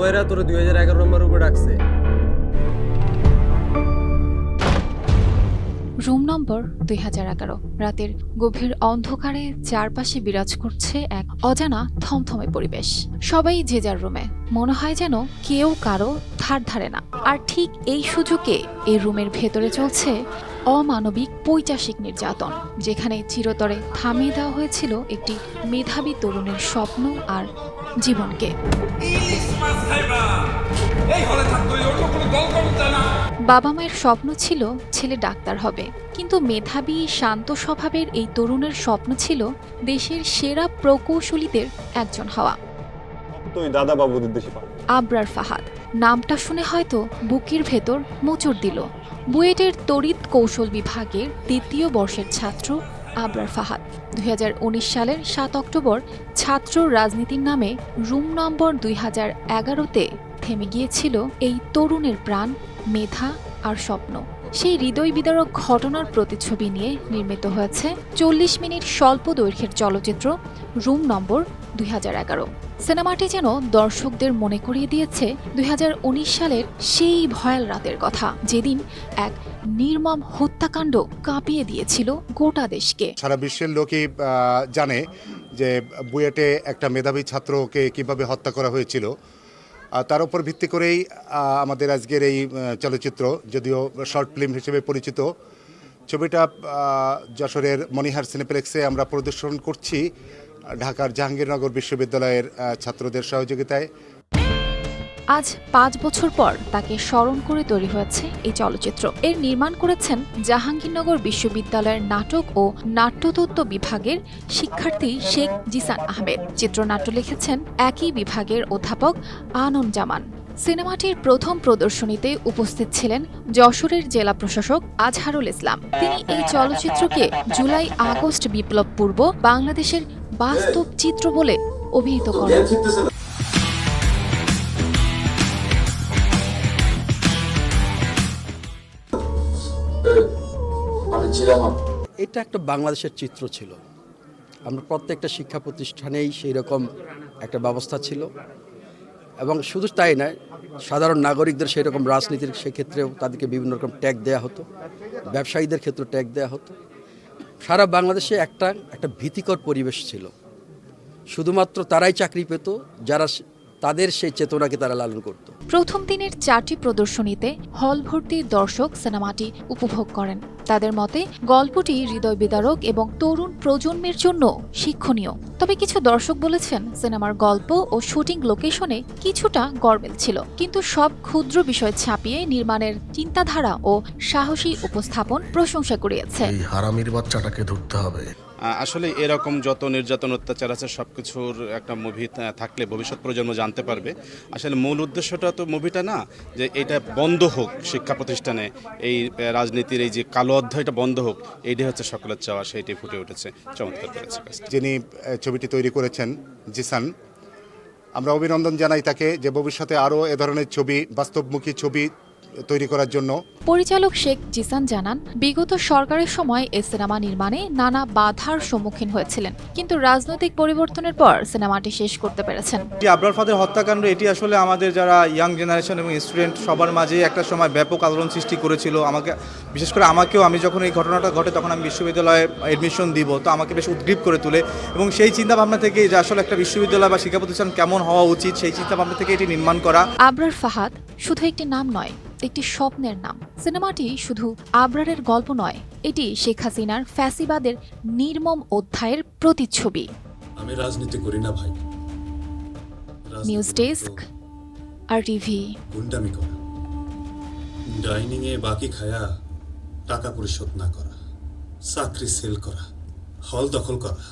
ভাইরা তোর দুই হাজার এগারো নম্বর উপরে ডাকছে রুম নম্বর দুই হাজার এগারো। রাতের গভীর অন্ধকারে চারপাশে বিরাজ করছে এক অজানা থমথমে পরিবেশ। সবাই যে যার রুমে। মনে হয় যেন কেউ কারও ধার ধারে না। আর ঠিক এই সুযোগে এই রুমের ভেতরে চলছে অমানবিক পৈচাসিক নির্যাতন যেখানে চিরতরে থামিয়ে দেওয়া হয়েছিল একটি মেধাবী তরুণের স্বপ্ন আর জীবনকে। বাবা মায়ের স্বপ্ন ছিল ছেলে ডাক্তার হবে কিন্তু মেধাবী শান্ত স্বভাবের এই তরুণের স্বপ্ন ছিল দেশের সেরা প্রকৌশলীদের একজন হওয়া। তুই দাদা বাবুদের দেশে আবরার ফাহাদ। নামটা শুনে হয়তো বুকের ভেতর মোচড় দিল। বুয়েটের তড়িৎ কৌশল বিভাগের দ্বিতীয় বর্ষের ছাত্র আবরার ফাহাদ। দু হাজার উনিশ সালের সাত অক্টোবর ছাত্র রাজনীতির নামে রুম নম্বর দুই হাজার এগারোতে থেমে গিয়েছিল এই তরুণের প্রাণ, মেধা আর স্বপ্ন। সেই হৃদয় বিদারক ঘটনার প্রতিচ্ছবি নিয়ে নির্মিত হয়েছে চল্লিশ মিনিট স্বল্প দৈর্ঘ্যের চলচ্চিত্র রুম নম্বর দুই হাজার এগারো। সিনেমাটি যেন দর্শকদের মনে করিয়ে দিয়েছে দু হাজার উনিশ সালের সেই ভয়াল রাতের কথা, যেদিন এক নির্মম হত্যাকাণ্ড কাঁপিয়ে দিয়েছিল গোটা দেশকে। সারা বিশ্বের লোকই জানে যে বুয়েটে একটা মেধাবী ছাত্রকে কীভাবে হত্যা করা হয়েছিল। তার উপর ভিত্তি করেই আমাদের আজকের এই চলচ্চিত্র, যদিও শর্ট ফিল্ম হিসেবে পরিচিত, ছবিটা যশোরের মনিহার সিনেপ্লেক্সে আমরা প্রদর্শন করছি। ঢাকার জাহাঙ্গীরনগর বিশ্ববিদ্যালয়ের ছাত্রদের সহযোগিতায়। আজ পাঁচ বছর পর তাকে স্মরণ করে তৈরি হয়েছে এই চলচ্চিত্র। এর নির্মাণ করেছেন জাহাঙ্গীরনগর বিশ্ববিদ্যালয়ের নাটক ও নাট্যতত্ত্ব বিভাগের শিক্ষার্থী শেখ জিসান আহমেদ। চিত্রনাট্য লিখেছেন একই বিভাগের অধ্যাপক আনন্দ জামান। সিনেমাটির প্রথম প্রদর্শনীতে উপস্থিত ছিলেন যশোরের জেলা প্রশাসক আজহারুল ইসলাম। তিনি এই চলচ্চিত্রকে জুলাই আগস্ট বিপ্লব পূর্ব বাংলাদেশের বাস্তব চিত্র বলে অভিহিত করেন। এটা একটা বাংলাদেশের চিত্র ছিল। আমরা প্রত্যেকটা শিক্ষা প্রতিষ্ঠানেই সেই রকম একটা ব্যবস্থা ছিল। এবং শুধু তাই নয় সাধারণ নাগরিকদের সেই রকম রাজনীতির সেক্ষেত্রেও তাদেরকে বিভিন্ন রকম ট্যাগ দেওয়া হতো। ব্যবসায়ীদের ক্ষেত্রে ট্যাগ দেওয়া হতো। সারা বাংলাদেশে একটা একটা ভীতিকর পরিবেশ ছিল। শুধুমাত্র তারাই চাকরি পেত যারা তাদের সেই চেতনাকে তারা লালন করতো। প্রথম দিনের চারটি প্রদর্শনীতে হল ভর্তি দর্শক সিনেমাটি উপভোগ করেন। তাদের মতে গল্পটি হৃদয় বিদারক এবং তরুণ প্রজন্মের জন্য শিক্ষণীয়। তবে কিছু দর্শক বলেছেন সিনেমার গল্প ও শুটিং লোকেশনে কিছুটা গরমিল ছিল। কিন্তু সব ক্ষুদ্র বিষয় ছাপিয়ে নির্মাণের চিন্তাধারা ও সাহসী উপস্থাপন প্রশংসা কুড়িয়েছে। এই হারামির বাচ্চাটাকে ধরতে হবে। আসলে এরকম যত নির্যাতন, অত্যাচার আছে সব কিছুর একটা মুভি থাকলে ভবিষ্যৎ প্রজন্ম জানতে পারবে। আসলে মূল উদ্দেশ্যটা তো মুভিটা না, যে এটা বন্ধ হোক শিক্ষা প্রতিষ্ঠানে, এই রাজনীতির এই যে কালো অধ্যায়টা বন্ধ হোক এইটাই হচ্ছে সকলের চাওয়া, সেইটাই ফুটে উঠেছে, চমৎকার করেছে যিনি ছবিটি তৈরি করেছেন, জিসান, আমরা অভিনন্দন জানাই তাকে যে ভবিষ্যতে আরও এ ধরনের ছবি, বাস্তবমুখী ছবি তৈরি করার জন্য। পরিচালক শেখ জিসান জানান বিগত সরকারের সময় এই সিনেমা নির্মাণে নানা বাধার সম্মুখীন হয়েছিলেন কিন্তু রাজনৈতিক পরিবর্তনের পর সিনেমাটি শেষ করতে পেরেছেন। আবরার ফাদের হত্যাকাণ্ড এটি আসলে আমাদের যারা ইয়াং জেনারেশন এবং স্টুডেন্ট সবার মাঝে একটা সময় ব্যাপক আলোড়ন সৃষ্টি করেছিল। আমাকে বিশেষ করে আমাকেও আমি যখন এই ঘটনাটা ঘটে তখন আমি বিশ্ববিদ্যালয়ে এডমিশন দিব তো আমাকে বেশ উদ্গ্রীব করে তোলে। এবং সেই চিন্তাভাবনা থেকে যে আসলে একটা বিশ্ববিদ্যালয় বা শিক্ষা প্রতিষ্ঠান কেমন হওয়া উচিত সেই চিন্তাভাবনা থেকে এটি নির্মাণ করা। আবরার ফাহাদ শুধু একটি নাম নয় একটি স্বপ্নের নাম। সিনেমাটি শুধু আবরারের গল্প নয় এটি শেখ হাসিনার ফ্যাসিবাদের নির্মম অধ্যায়ের প্রতিচ্ছবি। আমি রাজনীতি করি না ভাই। নিউজ ডেস্ক আর টিভি গুন্ডামি করা। ডাইনিং এ বাকি খায়া টাকা পরিশোধ না করা চাকরি সেল করা হল দখল করা।